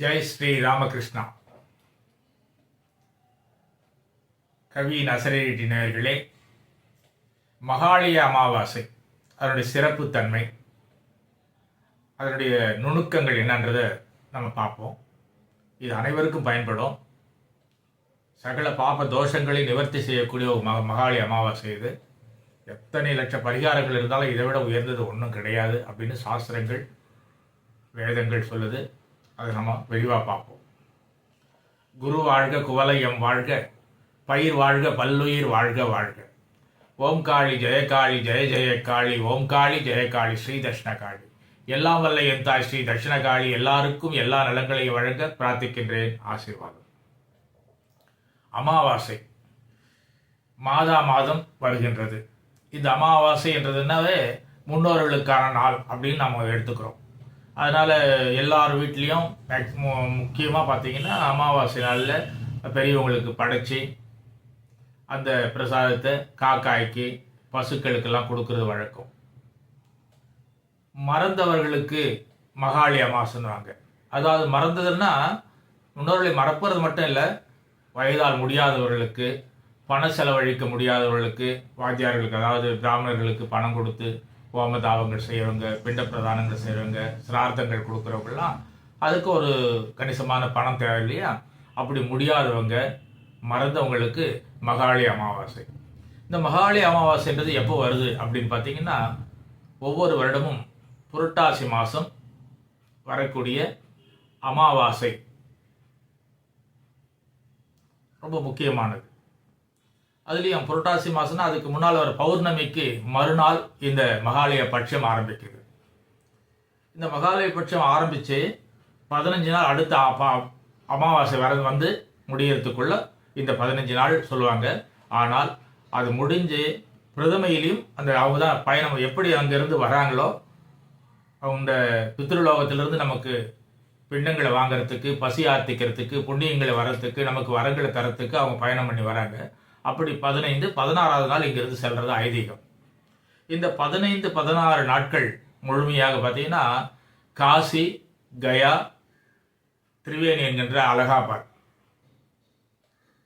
ஜெய் ஸ்ரீ ராமகிருஷ்ணா. கவியின் அசரேட்டி நேயர்களே மகாலய அமாவாசை அதனுடைய சிறப்புத்தன்மை அதனுடைய நுணுக்கங்கள் என்னன்றதை நம்ம பார்ப்போம். இது அனைவருக்கும் பயன்படும். சகல பாப தோஷங்களை நிவர்த்தி செய்யக்கூடிய ஒரு மக மகாலி அமாவாசை இது. எத்தனை லட்ச பரிகாரங்கள் இருந்தாலும் இதை விட உயர்ந்தது ஒன்றும் கிடையாது அப்படின்னு சாஸ்திரங்கள் வேதங்கள் சொல்லுது. அதை நம்ம விரிவாக பார்ப்போம். குரு வாழ்க குவலயம் வாழ்க பயிர் வாழ்க பல்லுயிர் வாழ்க வாழ்க. ஓம் காளி ஜெயகாளி ஜெய ஜெயகாளி ஓம் காளி ஜெயகாளி ஸ்ரீ தட்சிணகாளி எல்லாம் வல்ல என் தாய் ஸ்ரீ தட்சிணகாளி எல்லாருக்கும் எல்லா நலங்களையும் வழங்க பிரார்த்திக்கின்றேன். ஆசீர்வாதம். அமாவாசை மாதா மாதம் வருகின்றது. இந்த அமாவாசை என்றதுனாவே முன்னோர்களுக்கான நாள் அப்படின்னு நம்ம எடுத்துக்கிறோம். அதனால் எல்லார் வீட்லேயும் மேக்ஸிமம் முக்கியமாக பார்த்தீங்கன்னா அமாவாசை நாளில் பெரியவங்களுக்கு படைச்சி அந்த பிரசாதத்தை காக்காய்க்கு பசுக்களுக்கெல்லாம் கொடுக்கறது வழக்கம். மறந்தவர்களுக்கு மகாளி அமாவாசைன்னுவாங்க. அதாவது மறந்ததுன்னா முன்னோர்களை மறப்புறது மட்டும் இல்லை வயதால் முடியாதவர்களுக்கு பண செலவழிக்க முடியாதவர்களுக்கு வாத்தியார்களுக்கு அதாவது பிராமணர்களுக்கு பணம் கொடுத்து ஹோம தாபங்கள் செய்கிறவங்க பிண்ட பிரதானங்கள் செய்கிறவங்க சிரார்த்தங்கள் கொடுக்குறவங்கலாம் அதுக்கு ஒரு கணிசமான பணம் தேவை இல்லையா? அப்படி முடியாதவங்க மறந்தவங்களுக்கு மகாளி அமாவாசை. இந்த மகாளி அமாவாசைன்றது எப்போ வருது அப்படின்னு பார்த்தீங்கன்னா ஒவ்வொரு வருடமும் புரட்டாசி மாதம் வரக்கூடிய அமாவாசை. ரொம்ப முக்கியமானது. அதுலேயும் புரட்டாசி மாதம்னா அதுக்கு முன்னால் வர பௌர்ணமிக்கு மறுநாள் இந்த மகாலய பட்சம் ஆரம்பிக்குது. இந்த மகாலய பட்சம் ஆரம்பித்து பதினஞ்சு நாள் அடுத்த அமாவாசை வர வந்து முடியறதுக்குள்ள இந்த பதினஞ்சு நாள் சொல்லுவாங்க. ஆனால் அது முடிஞ்சு பிரதமையிலையும் அந்த அவங்க தான் பயணம் எப்படி அங்கேருந்து வராங்களோ அவங்க பித்ருலோகத்திலிருந்து நமக்கு பிண்டங்களை வாங்குறதுக்கு பசி ஆர்த்திக்கிறதுக்கு புண்ணியங்களை வர்றதுக்கு நமக்கு வரங்களை தரத்துக்கு அவங்க பயணம் பண்ணி வராங்க. அப்படி பதினைந்து பதினாறாவது நாள் இங்கிருந்து செல்றது ஐதீகம். இந்த பதினைந்து பதினாறு நாட்கள் முழுமையாக பார்த்தீங்கன்னா காசி கயா திரிவேணி என்கின்ற அலகாபாத்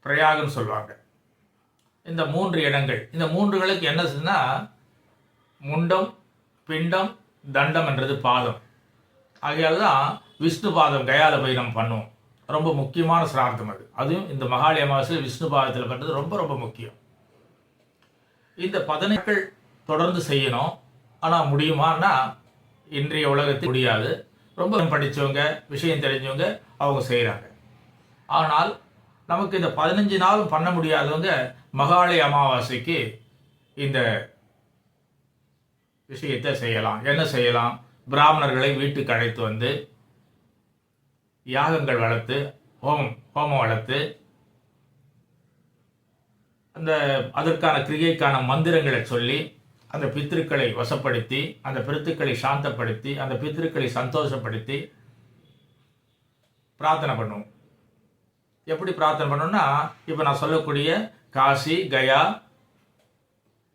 பிரயாகன்னு சொல்லுவாங்க. இந்த மூன்று இடங்கள் இந்த மூன்றுகளுக்கு என்ன செய்யுதுன்னா முண்டம் பிண்டம் தண்டம் என்றது பாதம். ஆகையால் தான் விஷ்ணு பாதம் கயாவில் போய் நம்ம பண்ணுவோம். ரொம்ப முக்கியமான சிரார்த்தம் அது. அதுவும் இந்த மகாளி அமாவாசையில் விஷ்ணு பாதத்தில் பண்ணுறது ரொம்ப ரொம்ப முக்கியம். இந்த பதினெட்கள் தொடர்ந்து செய்யணும். ஆனால் முடியுமான்னா இன்றைய உலகத்தில் முடியாது. ரொம்ப படித்தவங்க விஷயம் தெரிஞ்சவங்க அவங்க செய்கிறாங்க ஆனால் நமக்கு இந்த பதினஞ்சு நாளும் பண்ண முடியாதவங்க மகாளி அமாவாசைக்கு இந்த விஷயத்தை செய்யலாம். என்ன செய்யலாம்? பிராமணர்களை வீட்டுக்கு அழைத்து வந்து யாகங்கள் வளர்த்து ஹோமம் ஹோமம் வளர்த்து அந்த அதற்கான கிரியைக்கான மந்திரங்களை சொல்லி அந்த பித்திருக்களை வசப்படுத்தி அந்த பித்திருக்களை சாந்தப்படுத்தி அந்த பித்திருக்களை சந்தோஷப்படுத்தி பிரார்த்தனை பண்ணுவோம். எப்படி பிரார்த்தனை பண்ணோம்னா இப்போ நான் சொல்லக்கூடிய காசி கயா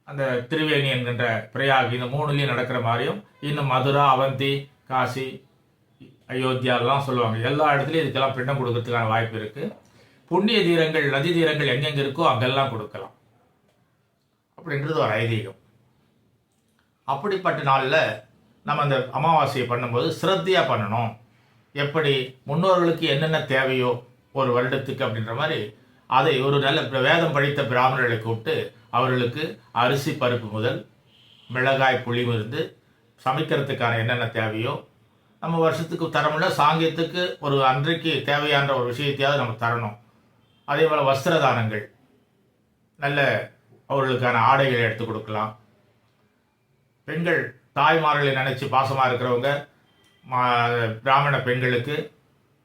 அந்த திரிவேணி என்கின்ற பிரயாக் இந்த மூணுலேயும் நடக்கிற மாதிரியும் இன்னும் மதுரா அவந்தி காசி அயோத்தியாலாம் சொல்லுவாங்க. எல்லா இடத்துலையும் இதுக்கெல்லாம் பிண்டம் கொடுக்கறதுக்கான வாய்ப்பு இருக்குது புண்ணிய தீரங்கள் நதி தீரங்கள் எங்கெங்கே இருக்கோ அங்கெல்லாம் கொடுக்கலாம். அப்படின்றது ஒரு ஐதீகம். அப்படிப்பட்ட நாளில் நம்ம அந்த அமாவாசையை பண்ணும்போது சிரத்தையாக பண்ணணும். எப்படி? முன்னோர்களுக்கு என்னென்ன தேவையோ ஒரு வருடத்துக்கு அப்படின்ற மாதிரி அதை ஒரு நல்ல வேதம் படித்த பிராமணர்களை கூப்பிட்டு அவர்களுக்கு அரிசி பருப்பு முதல் மிளகாய் புளி மருந்து சமைக்கிறதுக்கான என்னென்ன தேவையோ நம்ம வருஷத்துக்கு தரமுள்ள சாங்கியத்துக்கு ஒரு அன்றைக்கு தேவையான ஒரு விஷயத்தையாவது நம்ம தரணும். அதே போல் வஸ்திர தானங்கள் நல்ல அவர்களுக்கான ஆடைகளை எடுத்து கொடுக்கலாம். பெண்கள் தாய்மார்களை நினச்சி பாசமாக இருக்கிறவங்க மா- பிராமண பெண்களுக்கு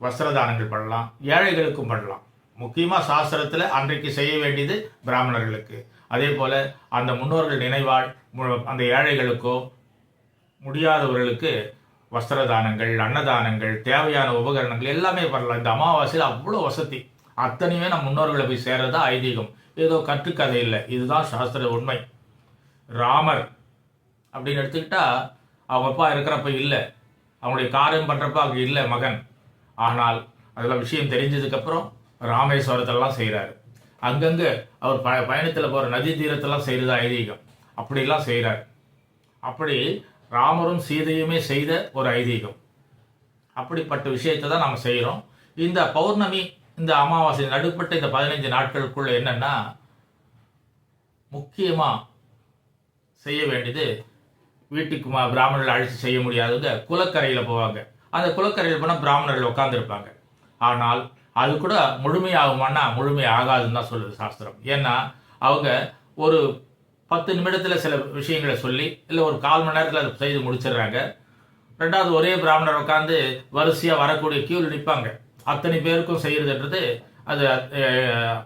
வஸ்திர தானங்கள் பண்ணலாம். ஏழைகளுக்கும் பண்ணலாம். முக்கியமாக சாஸ்திரத்தில் அன்றைக்கு செய்ய வேண்டியது பிராமணர்களுக்கு. அதே போல் அந்த முன்னோர்கள் நினைவால் மு- அந்த ஏழைகளுக்கோ முடியாதவர்களுக்கு வஸ்திர தானங்கள் அன்னதானங்கள் தேவையான உபகரணங்கள் எல்லாமே பண்ணலாம் இந்த அமாவாசையில் அவ்வளோ வசதி. அத்தனையுமே நம்ம முன்னோர்களை போய் சேர்றது ஐதீகம். ஏதோ கற்றுக்கதை இல்லை. இதுதான் சாஸ்திர உண்மை. ராமர் அப்படின்னு எடுத்துக்கிட்டா அவங்க அப்பா இருக்கிறப்ப இல்லை. அவங்களுடைய காரியம் பண்ணுறப்ப அங்கே இல்லை மகன். ஆனால் அதில் விஷயம் தெரிஞ்சதுக்கப்புறம் ராமேஸ்வரத்தெல்லாம் செய்கிறாரு அங்கங்கே அவர் ப பயணத்தில் போகிற நதி தீரத்தெல்லாம் செய்கிறது ஐதீகம். அப்படிலாம் செய்கிறார் அப்படி ராமரும் சீதையுமே செய்த ஒரு ஐதீகம். அப்படிப்பட்ட விஷயத்தை தான் நம்ம செய்கிறோம் இந்த பௌர்ணமி இந்த அமாவாசை நடுப்பட்ட இந்த பதினைஞ்சு நாட்களுக்குள்ள என்னன்னா முக்கியமாக செய்ய வேண்டியது வீட்டுக்கு பிராமணர்கள் அழைச்சி செய்ய முடியாதவங்க குலக்கரையில் போவாங்க. அந்த குலக்கரையில் போனால் பிராமணர்கள் உட்காந்துருப்பாங்க ஆனால் அது கூட முழுமையாகுமான்னா முழுமை ஆகாதுன்னு தான் சொல்லுது சாஸ்திரம். ஏன்னா அவங்க ஒரு பத்து நிமிடத்தில் சில விஷயங்களை சொல்லி இல்லை ஒரு கால் மணி நேரத்தில் அதை செய்து முடிச்சிடுறாங்க. ரெண்டாவது ஒரே பிராமணர் உட்காந்து வரிசையாக வரக்கூடிய கியூவில் நிற்பாங்க அத்தனை பேருக்கும் செய்கிறதுன்றது அது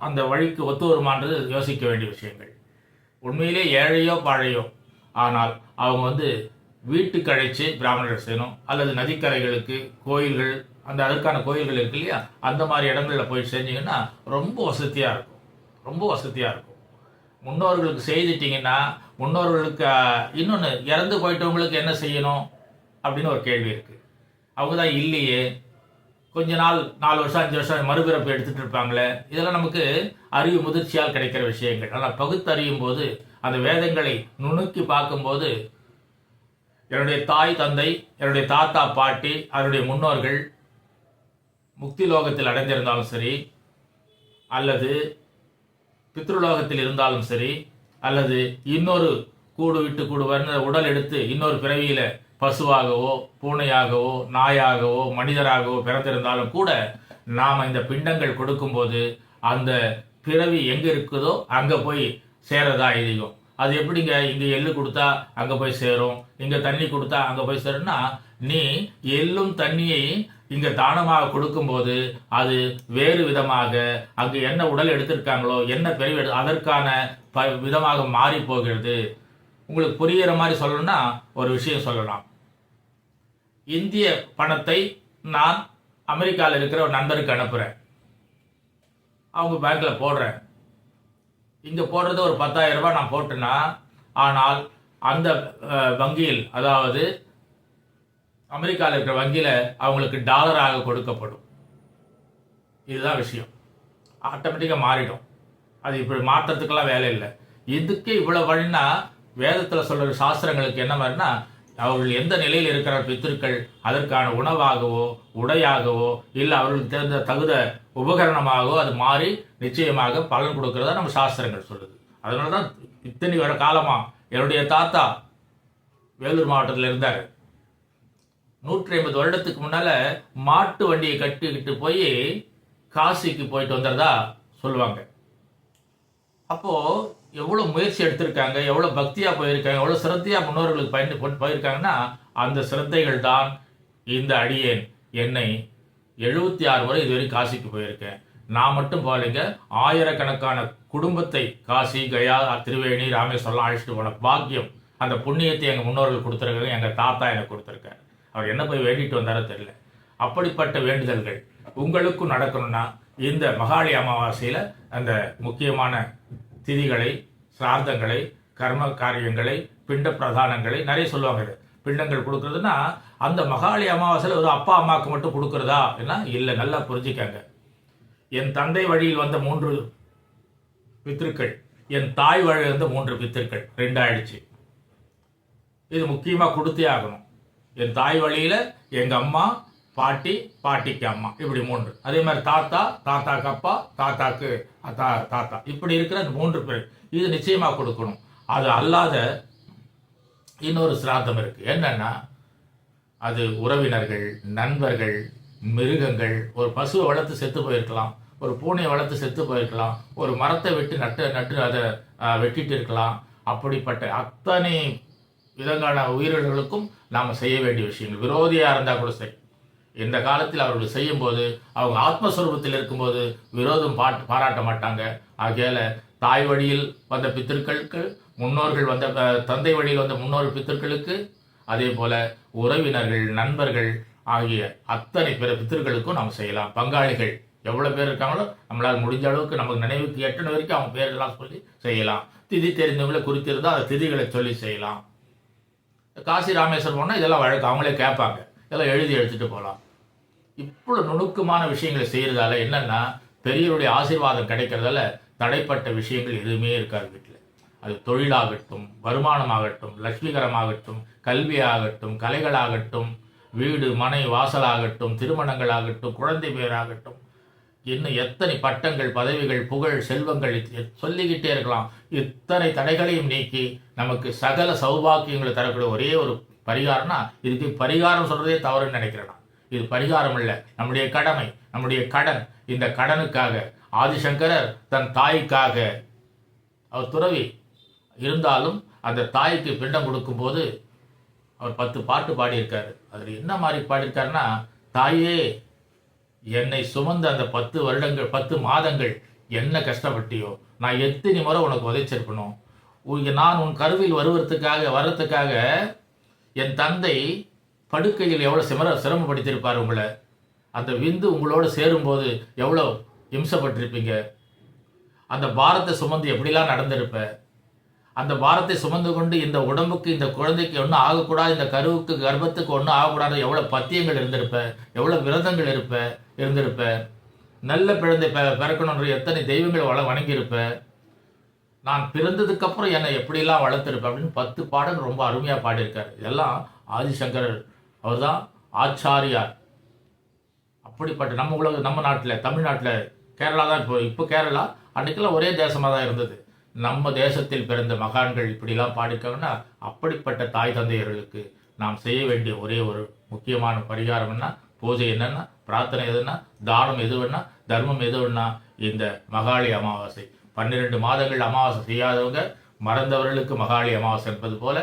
அந்த வழிக்கு ஒத்து வருமானது யோசிக்க வேண்டிய விஷயங்கள். உண்மையிலே ஏழையோ பாழையோ. ஆனால் அவங்க வந்து வீட்டுக்கு அழைச்சி பிராமணர் செய்யணும். அல்லது நதிக்கரைகளுக்கு கோயில்கள் அந்த அதற்கான கோயில்கள் இருக்கு இல்லையா? அந்த மாதிரி இடங்களில் போய் செஞ்சீங்கன்னா ரொம்ப வசதியாக இருக்கும். ரொம்ப வசதியாக இருக்கும். முன்னோர்களுக்கு செய்துட்டீங்கன்னா முன்னோர்களுக்கு இன்னொன்று இறந்து போயிட்டவங்களுக்கு என்ன செய்யணும்? அப்படின்னு ஒரு கேள்வி இருக்குது அவங்க தான் இல்லையே. கொஞ்ச நாள் நாலு வருஷம் அஞ்சு வருஷம் மறுபிறப்பு எடுத்துகிட்டு இருப்பாங்களே. இதெல்லாம் நமக்கு அறிவு முதிர்ச்சியால் கிடைக்கிற விஷயங்கள். ஆனால் பகுத்தறியும் போது அந்த வேதங்களை நுணுக்கி பார்க்கும்போது என்னுடைய தாய் தந்தை என்னுடைய தாத்தா பாட்டி அவருடைய முன்னோர்கள் முக்தி லோகத்தில் அடைஞ்சிருந்தாலும் சரி அல்லது பித்ருலோகத்தில் இருந்தாலும் சரி அல்லது இன்னொரு கூடு விட்டு கூடு வர்ற உடல் எடுத்து இன்னொரு பிறவியில பசுவாகவோ பூனையாகவோ நாயாகவோ மனிதராகவோ பிறந்திருந்தாலும் கூட நாம் இந்த பிண்டங்கள் கொடுக்கும்போது அந்த பிறவி எங்க இருக்குதோ அங்க போய் சேரதா ஐதீகம் அது எப்படிங்க இங்க எள்ளு கொடுத்தா அங்க போய் சேரும் இங்க தண்ணி கொடுத்தா அங்க போய் சேரும்னா நீ எள்ளும் தண்ணியை இங்க தானமாக கொடுக்கும்போது அது வேறு விதமாக அங்கு என்ன உடல் எடுத்திருக்காங்களோ என்ன பெரிய எடு அதற்கான ப விதமாக மாறி போகிறது. உங்களுக்கு புரிகிற மாதிரி சொல்லணும்னா ஒரு விஷயம் சொல்லலாம். இந்திய பணத்தை நான் அமெரிக்காவில் இருக்கிற ஒரு நண்பருக்கு அனுப்புகிறேன் அவங்க பேங்க்கில் போடுறேன். இங்கே போடுறது ஒரு 10000 ரூபாய் நான் போட்டேன்னா ஆனால் அந்த வங்கியில் அதாவது அமெரிக்காவில் இருக்கிற வங்கியில் அவங்களுக்கு டாலராக கொடுக்கப்படும். இதுதான் விஷயம். ஆட்டோமேட்டிக்காக மாறிடும். அது இப்படி மாற்றத்துக்கெல்லாம் வேலை இல்லை. இதுக்கு இவ்வளோ வழினா வேதத்தில் சொல்கிற சாஸ்திரங்களுக்கு என்ன மாதிரினா அவர்கள் எந்த நிலையில் இருக்கிற பித்திருக்கள் அதற்கான உணவாகவோ உடையாகவோ இல்லை அவர்களுக்கு தெரிந்த தகுந்த உபகரணமாகவோ அது மாறி நிச்சயமாக பலன் கொடுக்கிறதா நம்ம சாஸ்திரங்கள் சொல்லுது. அதனால தான் இத்தனை வர காலமாக என்னுடைய தாத்தா வேலூர் மாவட்டத்தில் இருந்தார். நூற்றி ஐம்பது வருடத்துக்கு முன்னால மாட்டு வண்டியை கட்டிக்கிட்டு போய் காசிக்கு போயிட்டு வந்துடுறதா சொல்லுவாங்க. அப்போ எவ்வளோ முயற்சி எடுத்திருக்காங்க எவ்வளோ பக்தியாக போயிருக்காங்க எவ்வளோ சிரத்தையா முன்னோர்களுக்கு பயந்து போய்- போயிருக்காங்கன்னா அந்த சிரத்தைகள் தான் இந்த அடியேன் என்னை எழுபத்தி ஆறு முறை இதுவரை காசிக்கு போயிருக்கேன். நான் மட்டும் போகலைங்க ஆயிரக்கணக்கான குடும்பத்தை காசி கயா திருவேணி ராமேஸ்வரம் அழைச்சிட்டு போன பாக்கியம் அந்த புண்ணியத்தை எங்கள் முன்னோர்கள் கொடுத்துருக்காங்க எங்கள் தாத்தா எனக்கு கொடுத்துருக்காரு. அவர் என்ன போய் வேண்டிட்டு வந்தாரோ தெரியல. அப்படிப்பட்ட வேண்டுதல்கள் உங்களுக்கும் நடக்கணும்னா இந்த மகாளி அமாவாசையில் அந்த முக்கியமான திதிகளை சிரார்த்தங்களை கர்ம காரியங்களை பிண்ட பிரதானங்களை நிறைய சொல்லுவாங்க இது. பிண்டங்கள் கொடுக்கறதுன்னா அந்த மகாளி அமாவாசையில் ஒரு அப்பா அம்மாவுக்கு மட்டும் கொடுக்கறதா? அப்படின்னா இல்லை நல்லா புரிஞ்சுக்காங்க. என் தந்தை வழியில் வந்த மூன்று பித்திருக்கள் என் தாய் வழியில் வந்த மூன்று பித்திருக்கள் ரெண்டாயிடுச்சு. இது முக்கியமாக கொடுத்தே ஆகணும். என் தாய் வழியில் எங்கள் அம்மா பாட்டி பாட்டிக்கு அம்மா. இப்படி மூன்று. அதே மாதிரி தாத்தா தாத்தாக்கு அப்பா தாத்தாக்கு தா தாத்தா. இப்படி இருக்கிற அந்த மூன்று பேர். இது நிச்சயமாக கொடுக்கணும். அது அல்லாத இன்னொரு சிராந்தம் இருக்குது என்னன்னா அது உறவினர்கள் நண்பர்கள் மிருகங்கள். ஒரு பசுவை வளர்த்து செத்து போயிருக்கலாம். ஒரு பூனையை வளர்த்து செத்து போயிருக்கலாம். ஒரு மரத்தை வெட்டி நட்டு நட்டு அதை வெட்டிட்டு இருக்கலாம். அப்படிப்பட்ட அத்தனை விதங்கான உயிரினங்களுக்கும் நாம் செய்ய வேண்டிய விஷயங்கள். விரோதியாக இருந்தால் கூட சரி. இந்த காலத்தில் அவர்கள் செய்யும்போது அவங்க ஆத்மஸ்வரூபத்தில் இருக்கும்போது விரோதம் பாட்டு பாராட்ட மாட்டாங்க. ஆகையால் தாய் வழியில் வந்த பித்திருக்களுக்கு முன்னோர்கள் வந்த தந்தை வழியில் வந்த முன்னோர் பித்திருக்களுக்கு அதே போல உறவினர்கள் நண்பர்கள் ஆகிய அத்தனை பிற பித்திருக்களுக்கும் நாம் செய்யலாம். பங்காளிகள் எவ்வளோ பேர் இருக்காங்களோ நம்மளால் முடிஞ்ச அளவுக்கு நமக்கு நினைவுக்கு எட்டன வரைக்கும் அவங்க பேரெல்லாம் சொல்லி செய்யலாம். திதி தெரிந்தவங்களை குறித்திருந்தால் அந்த திதிகளை சொல்லி செய்யலாம். காசி ராமேஸ்வரம் போனால் இதெல்லாம் வழக்கு. அவங்களே கேட்பாங்க. இதெல்லாம் எழுதி எடுத்துகிட்டு போகலாம் இவ்வளோ நுணுக்கமான விஷயங்களை செய்கிறதால என்னன்னா பெரியவருடைய ஆசீர்வாதம் கிடைக்கிறதால தடைப்பட்ட விஷயங்கள் எதுவுமே இருக்காது வீட்டில் அது தொழிலாகட்டும் வருமானமாகட்டும் லட்சுமிகரமாகட்டும் கல்வியாகட்டும் கலைகளாகட்டும் வீடு மனை வாசலாகட்டும் திருமணங்களாகட்டும் குழந்தை பேராகட்டும் இன்னும் எத்தனை பட்டங்கள் பதவிகள் புகழ் செல்வங்கள் சொல்லிக்கிட்டே இருக்கலாம். இத்தனை தடைகளையும் நீக்கி நமக்கு சகல சௌபாக்கியங்களை தரக்கூடிய ஒரே ஒரு பரிகாரம்னா இதுக்கு பரிகாரம் சொல்றதே தவறுன்னு நினைக்கிறேன் இது பரிகாரம் இல்லை. நம்முடைய கடமை நம்முடைய கடன். இந்த கடனுக்காக ஆதிசங்கரர் தன் தாய்க்காக அவர் துறவி இருந்தாலும் அந்த தாய்க்கு பிண்டம் கொடுக்கும்போது அவர் பத்து பாட்டு பாடியிருக்காரு. அதில் என்ன மாதிரி பாடியிருக்காருன்னா தாயே என்னை சுமந்த அந்த பத்து வருடங்கள் பத்து மாதங்கள் என்ன கஷ்டப்பட்டியோ? நான் எத்தனை முறை உனக்கு உதைச்சிருக்கணும் உ- நான் உன் கருவில் வருவதற்காக வர்றதுக்காக என் தந்தை படுக்கையில் எவ்வளோ சிமர சிரமப்படுத்தியிருப்பார் உங்களை. அந்த விந்து உங்களோட சேரும்போது எவ்வளோ இம்சப்பட்டிருப்பீங்க? அந்த பாரத்தை சுமந்து எப்படிலாம் நடந்திருப்பேன் அந்த பாரத்தை சுமந்து கொண்டு இந்த உடம்புக்கு இந்த குழந்தைக்கு ஒன்றும் ஆகக்கூடாது இந்த கருவுக்கு கர்ப்பத்துக்கு ஒன்றும் ஆகக்கூடாது. எவ்வளோ பத்தியங்கள் இருந்திருப்ப எவ்வளோ விரதங்கள் இருப்ப இருந்திருப்ப. நல்ல பிறந்தை பெ பிறக்கணுன்ற எத்தனை தெய்வங்களை வள வணங்கியிருப்ப. நான் பிறந்ததுக்கப்புறம் என்னை எப்படிலாம் வளர்த்துருப்பேன் அப்படின்னு பத்து பாடல் ரொம்ப அருமையாக பாடியிருக்கார். இதெல்லாம் ஆதிசங்கரர். அவர்தான் ஆச்சாரியார். அப்படிப்பட்ட நம்ம உலக நம்ம நாட்டில் தமிழ்நாட்டில் கேரளா தான் இப்போ இப்போ கேரளா அன்றைக்கெல்லாம் ஒரே தேசமாக தான் இருந்தது. நம்ம தேசத்தில் பிறந்த மகான்கள் இப்படிலாம் பாடிருக்காங்கன்னா அப்படிப்பட்ட தாய் தந்தையர்களுக்கு நாம் செய்ய வேண்டிய ஒரே ஒரு முக்கியமான பரிகாரம் என்ன? பூஜை என்னென்னா பிரார்த்தனை எதுன்னா தானம் எது வேணா தர்மம் எது வேணா இந்த மகாளி அமாவாசை. பன்னிரெண்டு மாதங்கள் அமாவாசை செய்யாதவங்க மறந்தவர்களுக்கு மகாளி அமாவாசை என்பது போல.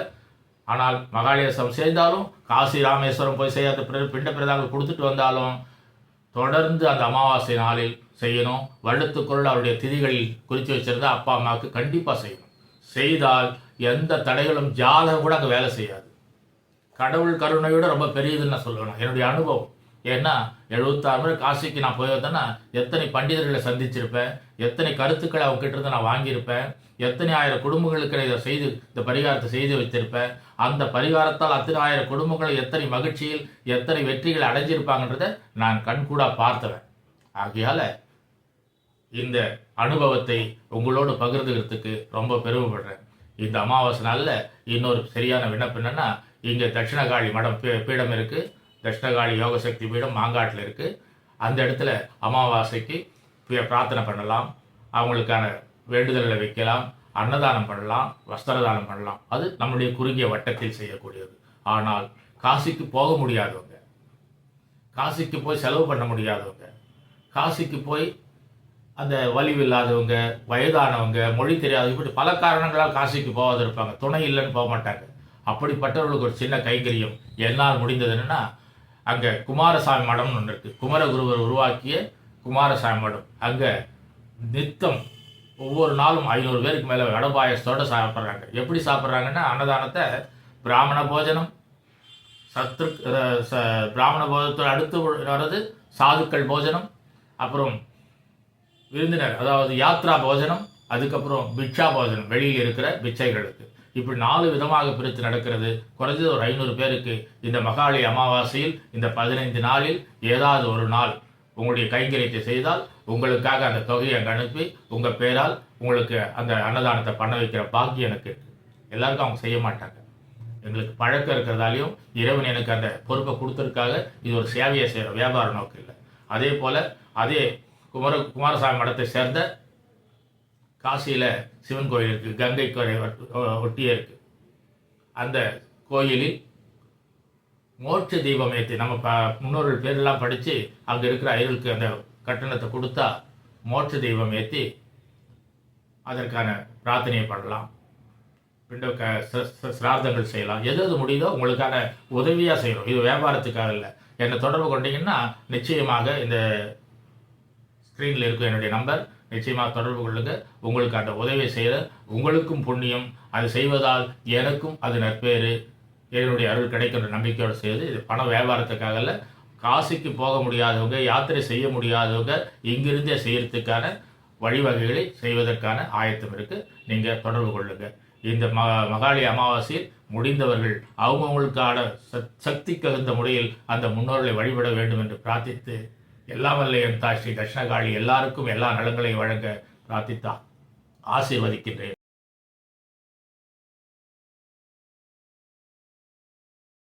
ஆனால் மகாளியசம் செய்தாலும் காசி ராமேஸ்வரம் போய் செய்ய அந்த பிண்ட பிரதாக கொடுத்துட்டு வந்தாலும் தொடர்ந்து அந்த அமாவாசை நாளில் செய்யணும். வருடத்துக்குள் அவருடைய திதிகளில் குறித்து வச்சிருந்தா அப்பா அம்மாவுக்கு கண்டிப்பாக செய்யணும். செய்தால் எந்த தடைகளும் ஜாதகம் கூட அங்கே வேலை செய்யாது. கடவுள் கருணையோட ரொம்ப பெரியதுன்னு நான் என்னுடைய அனுபவம். ஏன்னா எழுபத்தாறு முறை காசிக்கு நான் போய் வந்தேன்னா எத்தனை பண்டிதர்களை சந்திச்சிருப்பேன் எத்தனை கருத்துக்களை அவங்ககிட்ட இருந்து நான் வாங்கியிருப்பேன் எத்தனை ஆயிரம் குடும்பங்களுக்கு இதை செய்து இந்த பரிகாரத்தை செய்து வச்சிருப்பேன் அந்த பரிகாரத்தால் அத்தனை ஆயிரம் குடும்பங்களை எத்தனை மகிழ்ச்சியில் எத்தனை வெற்றிகளை அடைஞ்சிருப்பாங்கன்றதை நான் கண்கூடாக பார்த்தவன். ஆகையால் இந்த அனுபவத்தை உங்களோடு பகிர்ந்துக்கிறதுக்கு ரொம்ப பெருமைப்படுறேன். இந்த அமாவாசை நாளில் இன்னொரு சரியான விண்ணப்பம் என்னென்னா இங்கே தட்சிணகாளி மடம் பீ- பீடம் இருக்குது தட்சிணகாளி யோகசக்தி பீடம் மாங்காட்டில் இருக்குது அந்த இடத்துல அமாவாசைக்கு பிரார்த்தனை பண்ணலாம். அவங்களுக்கான வேண்டுதல்களை வைக்கலாம். அன்னதானம் பண்ணலாம். வஸ்திரதானம் பண்ணலாம். அது நம்முடைய குறுகிய வட்டத்தில் செய்யக்கூடியது. ஆனால் காசிக்கு போக முடியாதவங்க காசிக்கு போய் செலவு பண்ண முடியாதவங்க காசிக்கு போய் அந்த வலிவு இல்லாதவங்க வயதானவங்க மொழி தெரியாதவங்க இப்படி பல காரணங்களால் காசிக்கு போகாத இருப்பாங்க. துணை இல்லைன்னு போக மாட்டாங்க. அப்படிப்பட்டவர்களுக்கு ஒரு சின்ன கைங்கரியம். என்னால் முடிந்தது என்னன்னா அங்கே குமாரசாமி மடம்னு ஒன்று இருக்குது குமரகுருவர் உருவாக்கிய குமாரசாமி மடம். அங்கே நித்தம் ஒவ்வொரு நாளும் ஐநூறு பேருக்கு மேலே வடபாயசத்தோடு சாப்பிட்றாங்க. எப்படி சாப்பிட்றாங்கன்னா அன்னதானத்தை பிராமண போஜனம் சத்ரு ச- பிராமண போஜனத்தோடு அடுத்து வர்றது சாதுக்கள் போஜனம் அப்புறம் விருந்தினர் அதாவது யாத்ரா போஜனம் அதுக்கப்புறம் பிக்ஷா போஜனம் வெளியில் இருக்கிற பிச்சைகளுக்கு. இப்படி நாலு விதமாக பிரித்து நடக்கிறது. குறைஞ்சது ஒரு ஐநூறு பேருக்கு இந்த மகாளி அமாவாசையில் இந்த பதினைந்து நாளில் ஏதாவது ஒரு நாள் உங்களுடைய கைங்கரியத்தை செய்தால் உங்களுக்காக அந்த தொகையை அங்கே அனுப்பி உங்கள் பேரால் உங்களுக்கு அந்த அன்னதானத்தை பண்ண வைக்கிற பாக்கியம் எனக்கு இருக்கு. எல்லாருக்கும் அவங்க செய்ய மாட்டாங்க. எங்களுக்கு பழக்கம் இருக்கிறதாலையும் இறைவன் எனக்கு அந்த பொறுப்பை கொடுத்ததுக்காக இது ஒரு சேவையை செய்கிற வியாபார நோக்கம் இல்லை. அதே போல் அதே குமர குமாரசாமி மடத்தை சேர்ந்த காசியில் சிவன் கோயில் இருக்குது கங்கை கரை ஒட்டியே இருக்குது அந்த கோயிலில் மோட்ச தீபம் ஏற்றி நம்ம ப முன்னோர்கள் பேரெல்லாம் படித்து அங்கே இருக்கிற அயலுக்கு அந்த கட்டணத்தை கொடுத்தா மோட்ச தீபம் ஏற்றி அதற்கான பிரார்த்தனையை பண்ணலாம். பிண்ட க சிரார்த்தங்கள் செய்யலாம். எது எது முடியுதோ உங்களுக்கான உதவியாக செய்யணும். இது வியாபாரத்துக்காக இல்லை. என்னை தொடர்பு கொண்டீங்கன்னா நிச்சயமாக இந்த ஸ்க்ரீனில் இருக்கும் என்னுடைய நம்பர் நிச்சயமாக தொடர்பு கொள்ளுங்கள் உங்களுக்கு அந்த உதவியை செய்த உங்களுக்கும் புண்ணியம். அது செய்வதால் எனக்கும் அது நற்பேறு. என்னுடைய அருள் கிடைக்கின்ற நம்பிக்கையோடு செய்து இது பண வியாபாரத்துக்காக இல்லை காசிக்கு போக முடியாதவங்க யாத்திரை செய்ய முடியாதவங்க இங்கிருந்தே செய்யறதுக்கான வழிவகைகளை செய்வதற்கான ஆயத்தம் இருக்கு. நீங்கள் தொடர்பு கொள்ளுங்கள் இந்த ம மகாளி அமாவாசையில் முடிந்தவர்கள் அவங்கவுங்களுக்கான சக்திக்கு தகுந்த முறையில் அந்த முன்னோர்களை வழிபட வேண்டும் என்று பிரார்த்தித்து எல்லாம் வல்ல என் தாய் ஸ்ரீ தட்சிணகாளி எல்லாருக்கும் எல்லா நலங்களையும் வழங்க பிரார்த்தித்தான் ஆசீர்வதிக்கின்றேன்.